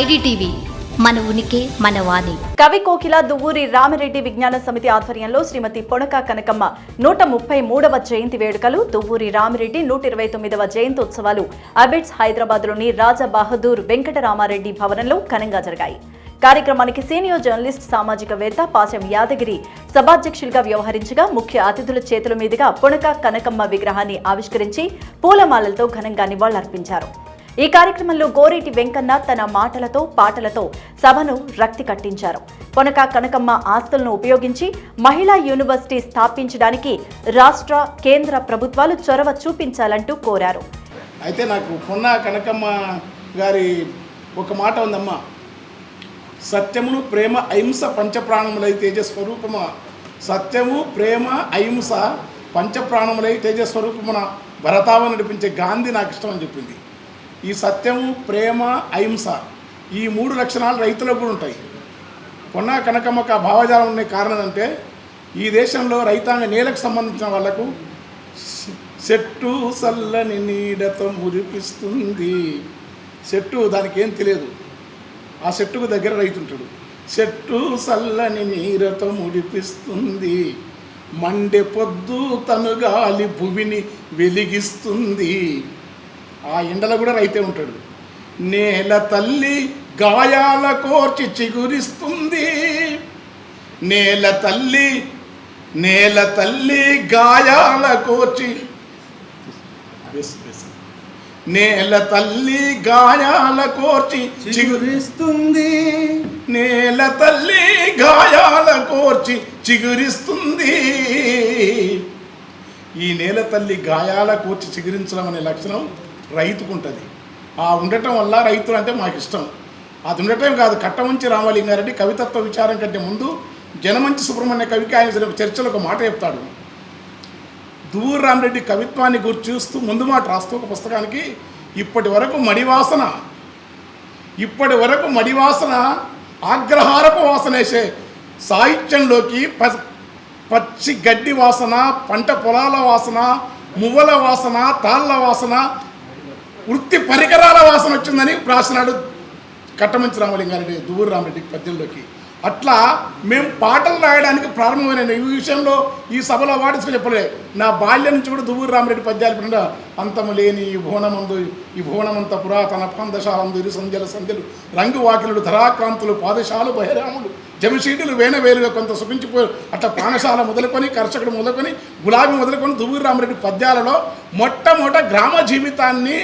IDTV మన ఉనికి మన వాణి. కవి కోకిల దువ్వూరి రామిరెడ్డి విజ్ఞాన సమితి ఆధ్వర్యంలో శ్రీమతి పొనక కనకమ్మ నూట ముప్పై మూడవ జయంతి వేడుకలు దువ్వూరి రామిరెడ్డి నూట ఇరవై తొమ్మిదవ జయంతోత్సవాలు అబిడ్స్ హైదరాబాద్లోని రాజా బహదూర్ వెంకటరామారెడ్డి భవనంలో ఘనంగా జరిగాయి. కార్యక్రమానికి సీనియర్ జర్నలిస్ట్ సామాజికవేత్త పాశం యాదగిరి సభాధ్యక్షులుగా వ్యవహరించగా ముఖ్య అతిథుల చేతుల మీదుగా పొనక కనకమ్మ విగ్రహాన్ని ఆవిష్కరించి పూలమాలలతో ఘనంగా నివాళులర్పించారు. ఈ కార్యక్రమంలో గోరేటి వెంకన్న తన మాటలతో పాటలతో సభను రక్తి కట్టించారు. పొనక కనకమ్మ ఆస్తులను ఉపయోగించి మహిళా యూనివర్సిటీ స్థాపించడానికి రాష్ట్ర కేంద్ర ప్రభుత్వాలు చొరవ చూపించాలంటూ కోరారు. అయితే నాకు పొన్న కనకమ్మ గారి ఒక మాట ఉందమ్మా. సత్యమును ప్రేమ అహింస పంచప్రాణములై తేజ స్వరూపమ సత్యము ప్రేమ అహింస పంచప్రాణములై తేజ స్వరూపమున భరతావ నడిపించే గాంధీ నాకు ఇష్టం అని చెప్పింది. ఈ సత్యం ప్రేమ అహింస ఈ మూడు లక్షణాలు రైతులకు కూడా ఉంటాయి. కొన్నా కనకమ్మక భావజాలం ఉండే కారణం అంటే ఈ దేశంలో రైతాంగ నేలకు సంబంధించిన వాళ్ళకు చెట్టు చల్లని నీడతో మురిపిస్తుంది. చెట్టు దానికి ఏం తెలియదు. ఆ చెట్టుకు దగ్గర రైతుంటాడు చెట్టు చల్లని నీరతో ముడిపిస్తుంది మండె పొద్దు తను గాలి భూమిని వెలిగిస్తుంది. ఆ ఎండలో కూడా రైతే ఉంటాడు. నేల తల్లి గాయాల కోర్చి చిగురిస్తుంది. నేల తల్లి నేల తల్లి గాయాల కోర్చి నేల తల్లి గాయాల కోర్చి చిగురిస్తుంది. నేల తల్లి గాయాల కోర్చి చిగురిస్తుంది. ఈ నేల తల్లి గాయాల కోర్చి చిగురించడం అనే లక్షణం రైతుకు ఉంటుంది ఆ ఉండటం వల్ల రైతులు అంటే మాకు ఇష్టం అది ఉండటం కాదు కట్టమంచి రామలింగారెడ్డి కవితత్వ విచారం కంటే ముందు జనమంచి సుబ్రహ్మణ్య కవికి ఆయన చర్చలో ఒక మాట చెప్తాడు. దూర్ రామరెడ్డి కవిత్వాన్ని గురి చూస్తూ ముందు మాట రాస్తూ ఒక పుస్తకానికి ఇప్పటి వరకు మడివాసన ఇప్పటి వరకు మడివాసన ఆగ్రహారపు వాసన వేసే సాహిత్యంలోకి ప పచ్చి గడ్డి వాసన పంట పొలాల వాసన మువ్వల వాసన తాళ్ళ వాసన వృత్తి పరికరాల వాసన వచ్చిందని రాసినాడు కట్టమంచి రామలింగారెడ్డి దువ్వూరు రామరెడ్డి పద్యంలోకి అట్లా మేము పాటలు రాయడానికి ప్రారంభమైన ఈ విషయంలో ఈ సభలో వాటిసుకు చెప్పలే. నా బాల్యం నుంచి కూడా దువ్వూరు రామరెడ్డి పద్యాలు పడిన అంతము లేని ఈ భువనమందు ఈ భువనమంత పురాతన పందశాలందు ఇరు సంధ్యల సంధ్యలు రంగు వాకిలుడు ధరాక్రాంతులు పాదశాలు బహిరాములు జమషీటులు వేణవేలుగా కొంత సుఖించిపోయి అట్లా పానశాల మొదలుకొని కర్షకుడు మొదలుకొని గులాబీ మొదలుకొని దువ్వూరు రామరెడ్డి పద్యాలలో మొట్టమొదట గ్రామ జీవితాన్ని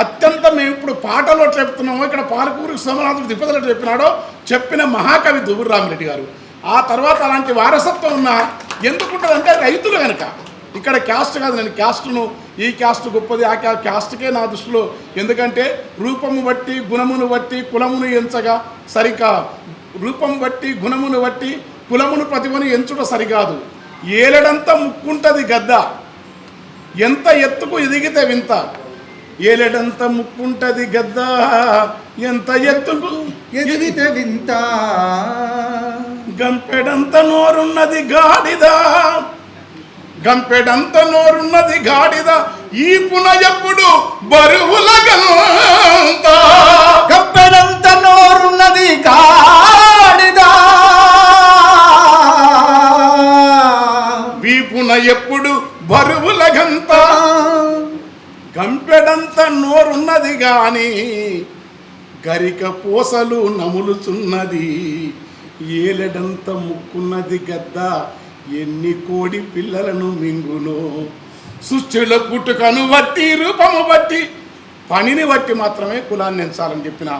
అత్యంత మేము ఇప్పుడు పాటలో చెప్తున్నామో ఇక్కడ పాలకూరు సోమనాథుడు దిప్పదలో చెప్పినాడో చెప్పిన మహాకవి దుబ్బురామిరెడ్డి గారు. ఆ తర్వాత అలాంటి వారసత్వం ఉన్న ఎందుకుంటుందంటే రైతులు కనుక ఇక్కడ క్యాస్ట్ కాదు నేను క్యాస్ట్ను ఈ క్యాస్ట్ గొప్పది ఆ క్యాస్ట్కే నా దృష్టిలో. ఎందుకంటే రూపము బట్టి గుణమును బట్టి కులమును ఎంచగా సరికా. రూపం బట్టి గుణమును బట్టి కులమును ప్రతిభను ఎంచుట సరికాదు. ఏలడంత ముక్కుంటుంది గద్ద. ఎంత ఎత్తుకు ఎదిగితే వింత. ఏలడంత ముక్కుంటది గద్ద. ఎంత ఎత్తుకు ఎదిగితే వింత. గంపెడంత నోరున్నది గాడిద. గంపెడంత నోరున్నది గాడిద. ఈ పున ఎప్పుడు బరువుల గంత. కప్పెడంత నోరున్నది గాడిదా. వీపున ఎప్పుడు బరువుల గంత గంపెడంత ఉన్నది గాని గరిక పూసలు నములుచున్నది. ఏలెడంత ముక్కున్నది గద్ద ఎన్ని కోడి పిల్లలను మింగును. సృష్టిలో పుట్టుకను బట్టి రూపము బట్టి పనిని బట్టి మాత్రమే కులాన్ని ఎంచాలని చెప్పిన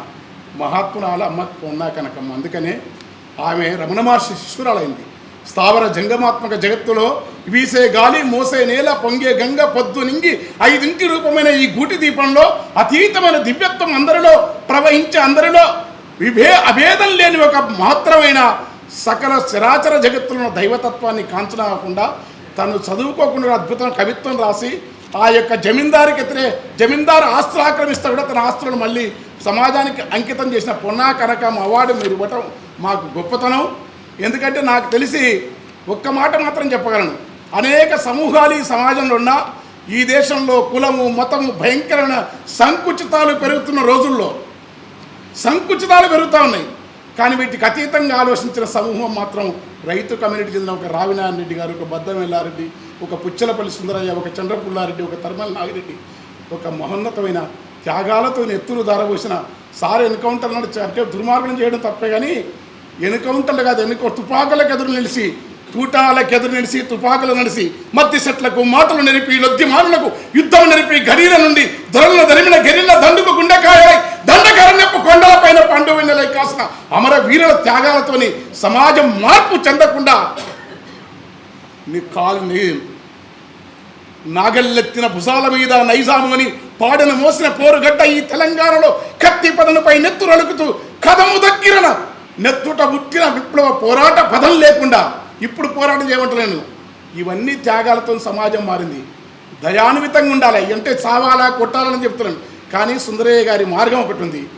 మహాత్మురాల అమ్మ పొన్నా కనకమ్మ. అందుకనే ఆమె రమణ మహర్షి శిష్యురాలైంది. స్థావర జంగమాత్మక జగత్తులో వీసే గాలి మోసే నేల పొంగే గంగ పొద్దు నింగి ఐదింటి రూపమైన ఈ గూటి దీపంలో అతీతమైన దివ్యత్వం అందరిలో ప్రవహించే అందరిలో విభే అభేదం లేని ఒక మాత్రమైన సకల చరాచర జగత్తులను దైవతత్వాన్ని కాంచనకుండా తను చదువుకోకుండా అద్భుతం కవిత్వం రాసి ఆ యొక్క జమీందారికి ఎత్తినే జమీందారు ఆస్తులు ఆక్రమిస్తే కూడా తన ఆస్తులను మళ్ళీ సమాజానికి అంకితం చేసిన పొన్నా కనకం అవార్డు మీరు ఇవ్వటం మాకు గొప్పతనం. ఎందుకంటే నాకు తెలిసి ఒక్క మాట మాత్రం చెప్పగలను. అనేక సమూహాలు ఈ సమాజంలో ఉన్న ఈ దేశంలో కులము మతము భయంకరమైన సంకుచితాలు పెరుగుతున్న రోజుల్లో సంకుచితాలు పెరుగుతూ ఉన్నాయి. కానీ వీటికి అతీతంగా ఆలోచించిన సమూహం మాత్రం రైతు కమ్యూనిటీ చెందిన ఒక రావినారాయణ రెడ్డి గారు ఒక బద్దం ఎల్లారెడ్డి ఒక పుచ్చలపల్లి సుందరయ్య ఒక చంద్రపుల్లారెడ్డి ఒక తర్మల్ నాగిరెడ్డి ఒక మహోన్నతమైన త్యాగాలతో ఎత్తులు దారబోసిన సార్ ఎన్కౌంటర్ నడిచి అంటే దుర్మార్గం చేయడం తప్పే కానీ ఎన్కౌంటర్లు కాదు ఎన్నుకో తుపాకులకు ఎదురు నిలిచి తూటాలకు ఎదురు నిలిచి తుపాకులు నడిచి మత్తి చెట్లకు మాటలు నెరిపి లొద్దిమానులకు యుద్ధం నెరిపి గరీల నుండి ధరలను దరిమిన గెరిల దండుకు గుండెకాయలై దండకరణ్యపు కొండలపైన పండు వెన్నెలై కాసిన అమర వీరుల త్యాగాలతోని సమాజం మార్పు చెందకుండా నీ కాలుని నాగల్లెత్తిన భుజాల మీద నైజాము అని పాడను మోసిన పోరుగడ్డ ఈ తెలంగాణలో కత్తి పదనుపై నెత్తురలుకుతూ కథము దక్కిరన నెత్తుట ముట్టిన విప్లవ పోరాట పదం లేకుండా ఇప్పుడు పోరాటం చేయమంటలేను. ఇవన్నీ త్యాగాలతో సమాజం మారింది. దయాన్వితంగా ఉండాలి. అంటే చావాలా కొట్టాలని చెప్తున్నాను. కానీ సుందరయ్య గారి మార్గం ఒకటి ఉంది.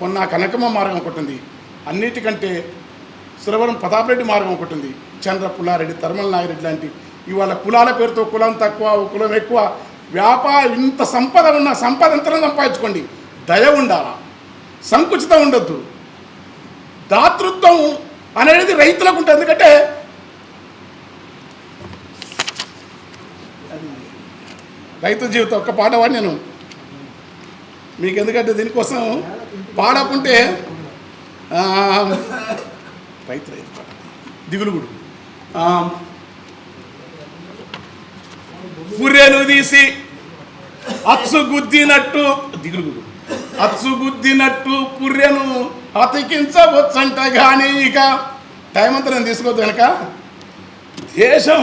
పొన్నా కనకమ్మ మార్గం ఒకటి ఉంది. అన్నిటికంటే సురవరం ప్రతాపరెడ్డి మార్గం ఒకటి ఉంది. చంద్ర పుల్లారెడ్డి తర్మల నాగిరెడ్డి లాంటి ఇవాళ కులాల పేరుతో కులం తక్కువ కులం ఎక్కువ వ్యాపార ఇంత సంపద ఉన్న సంపద ఎంతనే సంపాదించుకోండి. దయ ఉండాలా? సంకుచితం ఉండొద్దు. దాతృత్వం అనేది రైతులకు ఉంటుంది. ఎందుకంటే రైతు జీవితం ఒక్క పాట వాడి నేను? మీకు ఎందుకంటే దీనికోసం పాడకుంటే రైతు రైతు పాట దిగులుగుడు. ఆ, తీసి అచ్చు గుద్దినట్టు దిగులుగుడు. అచ్చు గుద్దినట్టు పుర్రెను అతికించవచ్చంట కానీ ఇక. టైం అంతా నేను తీసుకోవద్దు కనుక దేశం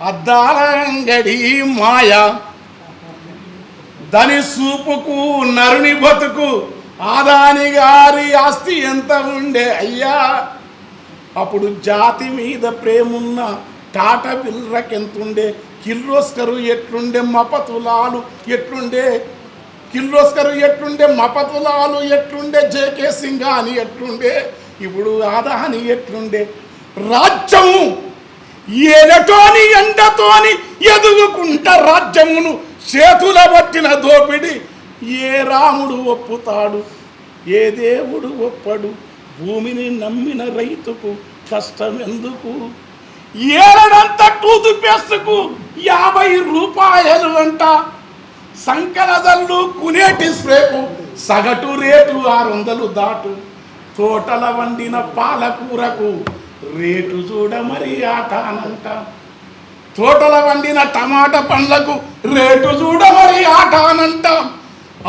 అద్దాలంగడి మాయ. దాని సూపుకు నరుని బతుకు ఆదాని గారి ఆస్తి ఎంత ఉండే అయ్యా. అప్పుడు జాతి మీద ప్రేమున్న టాటా బిల్రకెంతుండే కిర్లోస్కరు ఎట్లుండే మపతులాలు ఎట్లుండే కిర్లోస్కరు ఎట్లుండే మపతులాలు ఎట్లుండే జేకే సింగాని ఎట్లుండే ఇప్పుడు ఆదాని ఎట్లుండే రాజ్యము ఏలటోని ఎండతోని ఎదుగుకుంట రాజ్యమును చేతుల పట్టిన దోపిడి ఏ రాముడు ఒప్పుతాడు ఏ దేవుడు ఒప్పడు? భూమిని నమ్మిన రైతుకు కష్టం ఎందుకు ఏలడంత టూతు పేస్టుకు యాభై రూపాయలు అంట. సంకలదల్లు కునేటి స్ప్రేకు సగటు రేటు ఆరు వందలు దాటు. తోటల వండిన పాలకూరకు రేటు చూడ మరి ఆటానంట. తోటల వండిన టమాటా పండ్లకు రేటు చూడ మరి ఆటానంట.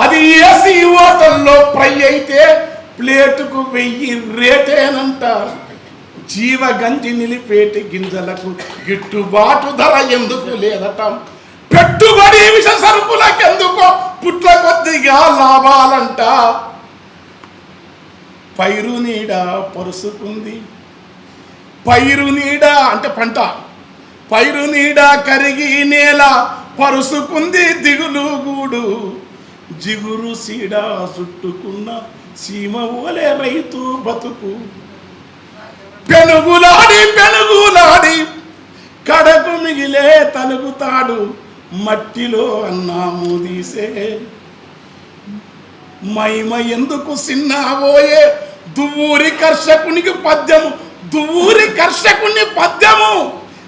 అది ఏసీ హోటల్లో ఫ్రై అయితే ప్లేటుకు వెయ్యి రేటేనంట. జీవ గంజి నిలిపేటి గింజలకు గిట్టుబాటు ధర ఎందుకు లేదట? పెట్టుబడి విష సరుకులకెందుకో పుట్ల కొద్దిగా లాభాలంట. పైరు నీడ పరుసుకుంది. పైరు నీడ అంటే పంట. పైరు నీడ కరిగి నేల పరుసుకుంది దిగులు గూడు. జిగురు సీడ చుట్టుకున్న సీమ ఓలే రైతు బతుకు. పెనుగులాడి పెనుగులాడి కడకు మిగిలే తలుగుతాడు. మట్టిలో అన్నాము తీసే. మైమ ఎందుకు సిన్నాబోయే? దువ్వూరి కర్షకునికి పద్యము దువ్వూరి కర్షకుని పద్యము.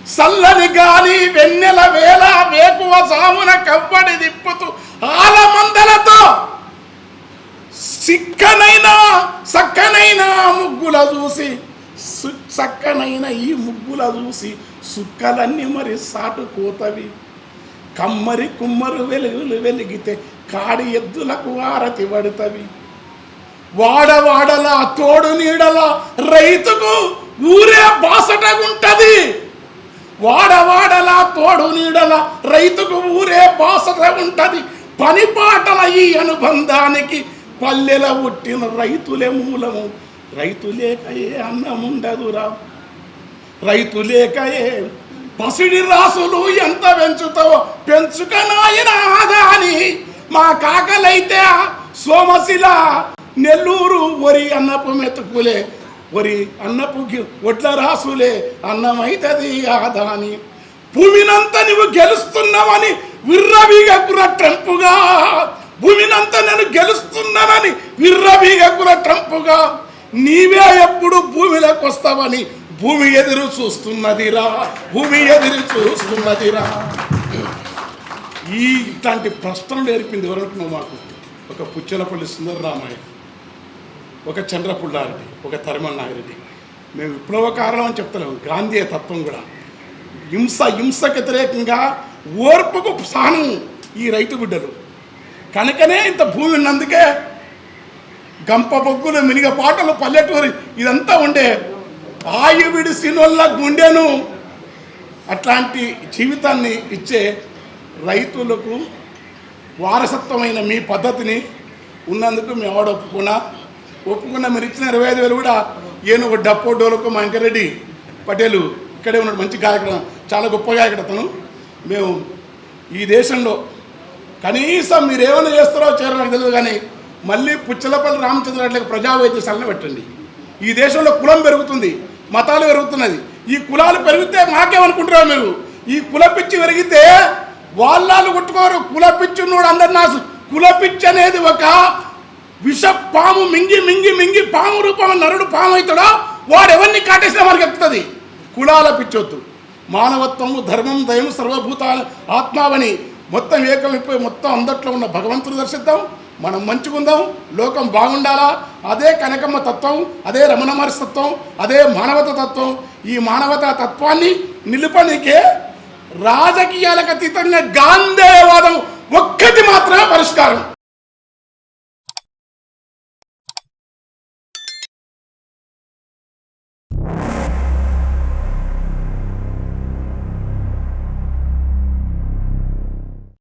సల్లని గాలి వెన్నెల వేల వేకువ సామున కవ్వడి దిప్పుతూ ఆలమందలతో సిక్కనైనా సక్కనైనా ముగ్గుల చూసి చక్కనైన ఈ ముగ్గుల చూసి సుక్కలన్నీ మరి సాటుకోతవి కమ్మరి కుమ్మరు వెలుగులు వెలిగితే కాడి ఎద్దులకు ఆరతి పడుతవి. వాడవాడల తోడు నీడల రైతుకు ఊరే బాసటగుంటది వాడవాడల తోడు నీడల రైతుకు ఊరే బాసట ఉంటది పని పాటల ఈ అనుబంధానికి పల్లెల పుట్టిన రైతులే మూలము. రైతు లేక ఏ అన్నం ఉండదురా. రైతు ఏ పసిడి రాసులు ఎంత పెంచుతావో పెంచుక నాయన ఆదాని. మా కాకలైతే సోమశిల నెల్లూరు వరి అన్నపు మెతుకులే వరి అన్నపు గి- ఒడ్ల రాసులే అన్నమైతది ఆదాని. భూమినంతా నువ్వు గెలుస్తున్నావని విర్రవీగకుర ట్రంపుగా. భూమినంత నేను గెలుస్తున్నానని విర్రవీగకుల ట్రంపుగా. నీవే ఎప్పుడు భూమిలోకి వస్తావని భూమి ఎదురు చూస్తున్నదిరా భూమి ఎదురు చూస్తున్నదిరా. ఈ ఇట్లాంటి ప్రశ్నలు నేర్పింది ఎవరనుకున్నావు మాకు? ఒక పుచ్చలపల్లి సుందరరామయ్య ఒక చంద్రపుల్లారెడ్డి ఒక తరిమల్ నాగిరెడ్డి మేము విప్లవకారులం అని చెప్తలేము గాంధీయ తత్వం కూడా. హింస హింసకు వ్యతిరేకంగా ఓర్పుకు సహనం ఈ రైతు బిడ్డలు. కనుకనే ఇంత భూమి ఉన్నందుకే గంప బొగ్గులు మినిగ పాటలు పల్లెటూరి ఇదంతా ఉండే ఆయువిడి సినోళ్ళ గుండెను అట్లాంటి జీవితాన్ని ఇచ్చే రైతులకు వారసత్వమైన మీ పద్ధతిని ఉన్నందుకు మేము ఎవడ ఒప్పుకున్నా? ఒప్పుకున్న మీరు ఇచ్చిన ఇరవై ఐదు వేలు కూడా ఏనుగు డప్పో డోలకు మా వెంకరెడ్డి పటేలు ఇక్కడే ఉన్నాడు మంచి గాయకుడు చాలా గొప్ప గాయకుడు అతను. మేము ఈ దేశంలో కనీసం మీరు ఏమైనా చేస్తారో చేయరో నాకు తెలియదు కానీ మళ్ళీ పుచ్చలపల్లి రామచంద్ర అట్లకి ప్రజా వైద్యశాలను పెట్టండి. ఈ దేశంలో కులం పెరుగుతుంది. మతాలు పెరుగుతున్నది. ఈ కులాలు పెరిగితే మాకేమనుకుంటున్నారు మీరు? ఈ కుల పిచ్చి పెరిగితే వాళ్ళాలు కొట్టుకోరు. కుల పిచ్చి ఉన్నోడు అందరు నాసు కుల పిచ్చి అనేది ఒక విష పాము మింగి మింగి మింగి పాము రూపం నరుడు పాము అవుతాడో వాడు ఎవరిని కాటేసినా మనకు ఎక్కుతుంది. కులాల పిచ్చొద్దు. మానవత్వము ధర్మం దయం సర్వభూతాల ఆత్మావని మొత్తం ఏకమైపోయి మొత్తం అందట్లో ఉన్న భగవంతుడు దర్శిద్దాం. మనం మంచిగుందాం. లోకం బాగుండాలా? అదే కనకమ్మ తత్వం అదే రమణ తత్వం అదే మానవత తత్వం. ఈ మానవత తత్వాన్ని నిలుపనికే రాజకీయాలకు అతీతంగా గాంధేయవాదం ఒక్కటి మాత్రమే పరిష్కారం.